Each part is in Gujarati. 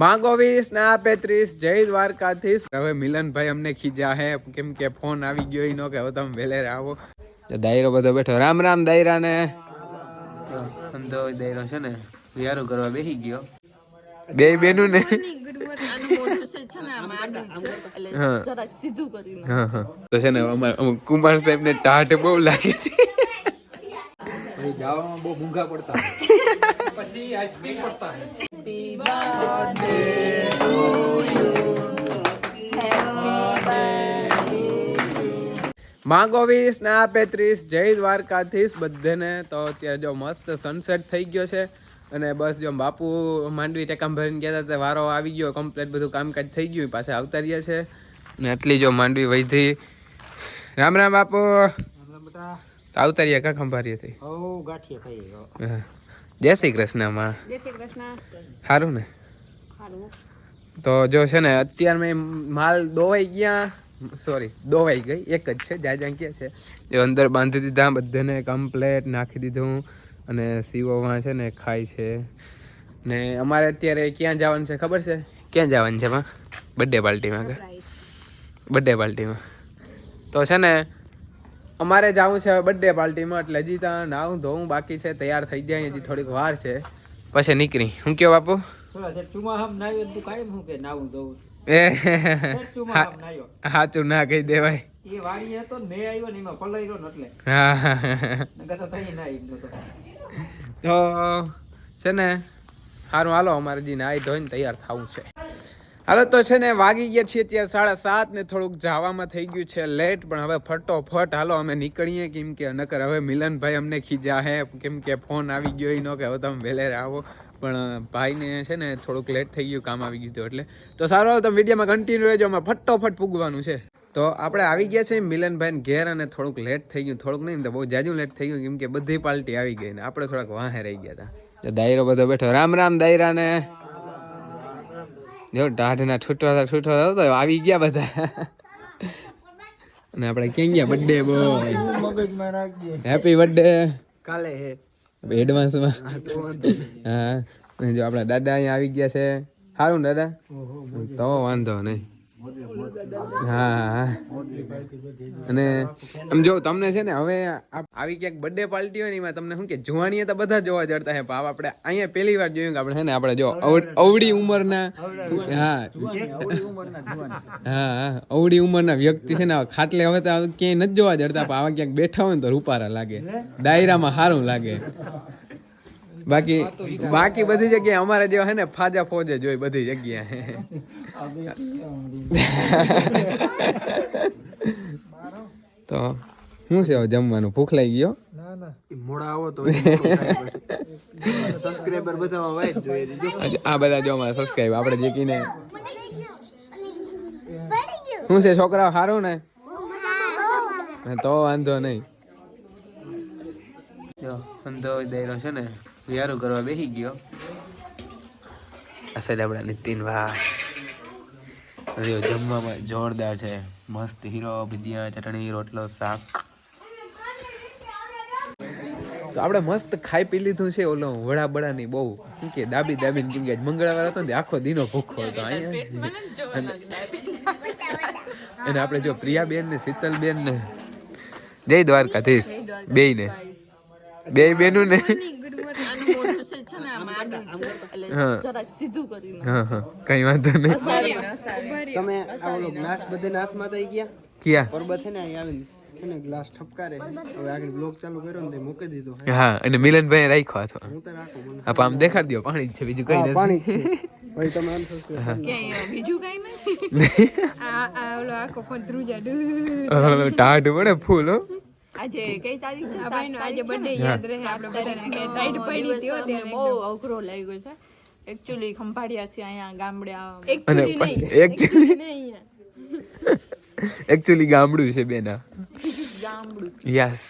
માંગો વીસ ને આપે ત્રીસ. જય દ્વારકાધીશ. હવે મિલનભાઈ અમને ખીજા હે. કેમ કે ફોન આવી ગયો એનો નો કે હવે તમે વેલેરે આવો. તો દાયરો બધો બેઠો. રામ રામ દાયરા ને અંધો દાયરો છે ને વિયારો કરવા બેસી ગયો. બે બેનું ને હા. જરાક હા હા. તો છે ને અમારે કુમાર સાહેબ ને ટાઢ બહુ લાગે છે. જવામાં બહુ મૂંઘા પડતા પછી આઈસ્ક્રીમ પડતા માંગો વીસ ને આપે ત્રીસ જય દ્વારકાધીશ બધાને. તો અત્યારે જો મસ્ત સનસેટ થઈ ગયો છે અને બસ જો બાપુ માંડવી ટેકામ ભરીને ગયા હતા તે વારો આવી ગયો કમ્પ્લીટ બધું કામકાજ થઈ ગયું પાછા આવતા રહ્યા છે. ને આટલી જો માંડવી વધી. રામ રામ બાપુ. આવતા રહ્યા કા ખંભારીએ થઈ ઓ ગાંઠિયા થઈ હા. જય શ્રી કૃષ્ણમાં. જય શ્રી કૃષ્ણ. સારું ને? સારું તો જો છે ને અત્યારમાં માલ દોવાઈ ગયા. સોરી દોવાઈ ગઈ. એક જ છે જ્યાં જ્યાં ક્યાં છે? જો અંદર બાંધી દીધા બધાને કમ્પ્લેટ નાખી દીધું. અને સીવોમાં છે ને ખાય છે. ને અમારે અત્યારે ક્યાં જવાનું છે ખબર છે? ક્યાં જવાનું છે માં? બર્થડે પાર્ટીમાં કે? બર્થડે પાર્ટીમાં તો છે ને અમારે જવું છે બર્થડે પાર્ટીમાં એટલે હજી ત્યાં નાવું ધોવું બાકી છે તૈયાર થઈ જાય હજી થોડીક વાર છે. પછી નીકળી. હું કયો બાપુ? થોડા છે ચુમાહામ નાયો તું કાયમ હું કે નાવું ધોવું? એ ચુમાહામ સાચું ના કહી દેવાય. એ વાડી હતો ને મેં આવ્યો ને એમાં પલાઈ રહ્યો ને એટલે. હા તો ના તો. છે ને સારું હાલો અમારે જી આઈ ધોઈને તૈયાર થવું છે. હાલો તો છે ને વાગી ગયા છીએ ત્યાં સાડા સાત ને થોડુંક જવામાં થઈ ગયું છે લેટ, પણ હવે ફટોફટ હાલો અમે નીકળીએ કેમ કે નકર હવે મિલનભાઈ અમને ખીજા હે, કેમ કે ફોન આવી ગયો એનો કે હવે તમે વહેલે આવો પણ ભાઈને છે ને થોડુંક લેટ થઈ ગયું, કામ આવી ગયું એટલે. તો સારું તમે વિડીયોમાં કન્ટિન્યુ રહેજો અમે ફટોફટ પૂગવાનું છે. તો આપણે આવી ગયા છે મિલનભાઈ ઘેર અને થોડુંક લેટ થઈ ગયું, થોડુંક નહીં, તો બહુ જાજુ લેટ થઈ ગયું, કેમ કે બધી પાર્ટી આવી ગઈ ને, આપણે થોડાક વાહે રહી ગયા હતા. દાયરો બધો બેઠો, રામ રામ દાયરા ને જો ટાઢના છૂટવા છૂટવા તો આવી ગયા બધા. અને આપણે ક્યાં ગયા? Birthday boy. મગજમાં રાખજે હેપી બર્થડે કાલે હે એડવાન્સમાં હા જો આપણા દાદા અહીંયા આવી ગયા છે. સારું દાદા? તો વાંધો નહીં. અને આમ જો તમને છે ને હવે આવી ક્યાંક બર્થડે પાર્ટી હોય ને એમાં તમને શું કે જુવાનીએ તો બધા જોવા જડતા હે પાવ આપણે અહીંયા પહેલી વાર જોયું કે આપણે છે ને આપણે જો અવડી ઉંમરના, હા. હા અવડી ઉંમરના વ્યક્તિ છે ને ખાટલે હવે તો ક્યાંય નથી જોવા જડતા, પણ આવા ક્યાંક બેઠા હોય ને તો રૂપારા લાગે. ડાયરામાં સારું લાગે. બાકી બાકી બધી જગ્યાએ અમારે જેવા હે ને ફાજા ફોજે જોઈ બધી જગ્યાએ. તો શું છે જમવાનું? ભૂખ લાગી ગયો ના ના. મોડા આવો તો સબસ્ક્રાઇબર બધા વાઈટ જોઈએ. દીજો આ બધા જો અમારા સબસ્ક્રાઇબ આપણે જે કીને શું છે છોકરાઓ સારું ને? તો વાંધો નહીં. જો અંધો દૈરો છે ને વિયારું કરવા બેસી ગયો. આ સાઈડ આપણા નીતિન ભાઈ. જો જમવામાં જોરદાર છે. મસ્ત હીરો ભજીયા ચટણી રોટલો શાક. તો આપણે મસ્ત ખાઈ પી લીધું છે ઓલો વડા બડા ની બહુ. શું કે દાબી ડાબી કેમ કે મંગળવાર હતો ને આખો દીનો ભૂખો હતો અહીંયા અને આપણે જો પ્રિયાબેન ને શીતલબેન ને જય દ્વારકાધીશ. બેય ને બે બેનું ને છે છે ને આમ આડું છે એટલે જરાક સીધું કરીને હા હા. કઈ વાંધો નહીં. તમે આ ઓલો ગ્લાસ બધાના હાથમાં થઈ ગયા? ક્યાં? પરબત છે ને અહીં આવીને. ગ્લાસ ઠપકારે હવે આગળ બ્લોક ચાલુ કર્યો ને મૂકી દીધો. હા અને મિલનભાઈ રાખ્યો હતો હું તો રાખું હા આમ દેખાડ દો પાણી છે બીજું કઈ નથી. પાણી છે. ભાઈ તમે unsubscribe કરી બીજું કઈ નથી. ઓલો ટાઢ પડે ફૂલ હો. આજે કઈ તારીખ છે? આજે બર્થડે છે યાદ રહે આપણે બધાને. કે ટાઈટ પડી હતી હો બહુ અઘરો લાગ્યો છે. એકચ્યુઅલી ખંભાળિયા છે અહીંયા ગામડે. આ અને એકચ્યુઅલી નહીં એકચ્યુઅલી ગામડું છે બેના. ગામડું. યસ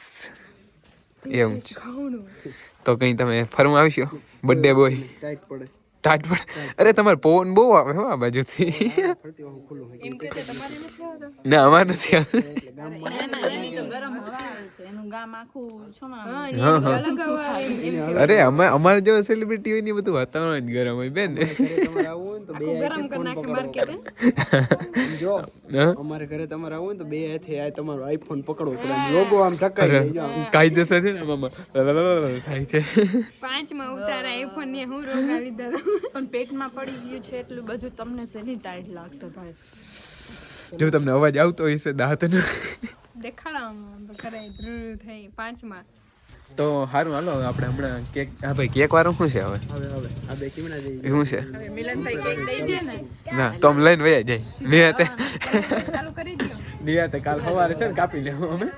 એવું છે. તો કઈ તમે ફરવા આવશો બર્થડે બોય ટાઈટ પડે. ટાટ પણ. અરે તમારે પવન બહુ આવે હો આ બાજુથી. ના અમાર નથી. અરે અમે અમારે જેવા સેલિબ્રિટી હોય ને બધું વાતાવરણ જ ગરમ હોય બેન. અમારે ઘરે તમારે આવું ને તો બે હાથે આ તમારો આઈફોન પકડો લોગો આમ ટકાઈ આમ. કાયદેસર છે ને મામા થાય છે. પાંચમાં ઉતાર આઈફોન ને હું રોગા લીધા. પણ પેટમાં પડી ગયું છે એટલું બધું તમને શેની ટાઈટ લાગશે ભાઈ. જો તમને અવાજ આવતો હોય છે દાંતનો દેખાડા કરે થઈ પાંચમાં. તો સારું હાલો આપણે હમણાં કેક હા ભાઈ કેક વાળું શું છે હવે? હવે હવે. આ બે કેમણા જઈ શું છે? હવે મિલનભાઈ કેક દઈ દે ને. ના તો અમે લઈને વયા જાય નિહાતે ચાલુ કરી નિહાતે કાલ સવારે છે ને કાપી લેવું અમે.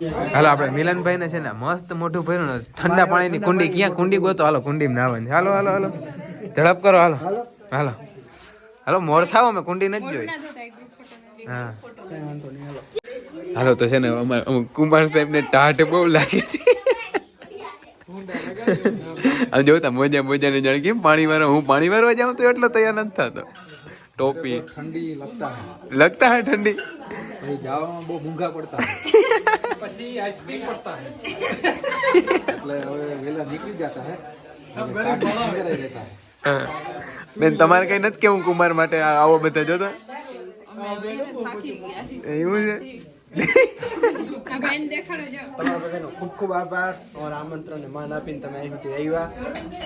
હાલો આપણે મિલનભાઈ ને છે ને મસ્ત મોટું ભર્યું ને ઠંડા પાણીની કુંડી ક્યાં કુંડી ગોતો? હાલો કુંડી નાવાની છે. હાલો હાલો હાલો. ઝડપ કરો હાલો. હાલો. હાલો. મોર થાવ અમે કુંડી નથી જોઈ. હા. હાલો તો છે ને અમારે કુમાર સાહેબ ને ટાટ બહુ લાગે છે. જોતા મોજા મોજા ને જાણે કેમ પાણી વાળો હું પાણી વાળવા જાઉં તો એટલો તૈયાર નથી થતો. ટોપી. ઠંડી લગતા હે. લગતા હે ઠંડી? ભાઈ જાવામાં બહુ મૂંઘા પડતા પછી આઈસ્ક્રીમ પડતા હે. એટલે હવે વેલા નીકળી જતા હે. બેન તમારે કઈ નથી કેવું કુમાર માટે આવો બધા જોતા? એવું છે? ખૂબ ખૂબ આભાર. ઓર આમંત્રણ માન આપીને તમે અહીંથી આવ્યા.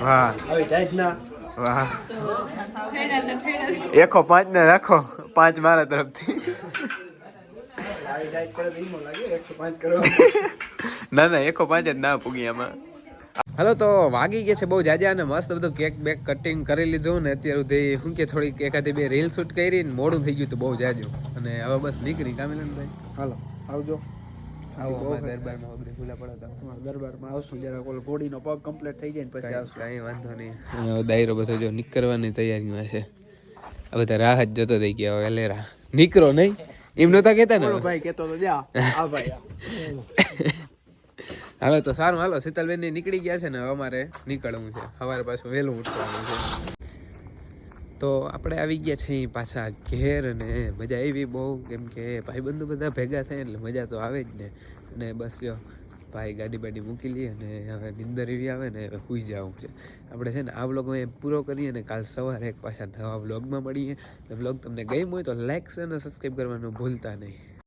હા. હવે જાય ના ઠેડા એકો પાંચ ને રાખો. પાંચ મારા તરફથી. ના ના એકો પાંચ જ ના પૂગી આમાં. હાલો તો વાગી ગયા છે બહુ જાજા અને મસ્ત બધું કેક બેક કટિંગ કરી લીધું ને અત્યાર સુધી શું કે થોડીક એકાદી બે રીલ શૂટ કરી ને મોડું થઈ ગયું તો બહુ જાજુ. અને હવે બસ નીકળી કામિલનભાઈ. હાલો આવજો. આવો અમારા દરબારમાં વગડે ભૂલા પડો તો દરબારમાં આવશું જરા ઓલો ઘોડીનો પગ કમ્પ્લીટ થઈ જાય ને પછી આવશું. કઈ વાંધો નહીં. હવે દાયરો બધો જો નીકળવાની તૈયારીમાં છે. આ બધા રાહ જ જોતો થઈ ગયા હવે લેરા નીકળો નહીં. એમ નહોતા કહેતા ને ભાઈ કેતો તો જા આ ભાઈ આ. હવે તો સારું. હાલો શીતલબેન ને નીકળી ગયા છે ને હવે અમારે નીકળવું છે. સવારે પાછું વહેલું ઉઠવાનું છે. તો આપણે આવી ગયા છીએ પાછા ઘેર અને મજા આવી બહુ. કેમ કે ભાઈબંધો બધા ભેગા થાય એટલે મજા તો આવે જ ને. અને બસ જો ભાઈ ગાડી બાડી મૂકી લઈએ અને હવે નિંદર એવી આવે ને હવે સુઈ જવું છે. આપણે છે ને આ વ્લોગ અહીં પૂરો કરીએ અને કાલ સવારે એક પાછા નવા વ્લોગમાં મળીએ. અને વ્લોગ તમને ગમ્યો હોય તો લાઇક્સ અને સબસ્ક્રાઈબ કરવાનું ભૂલતા નહીં.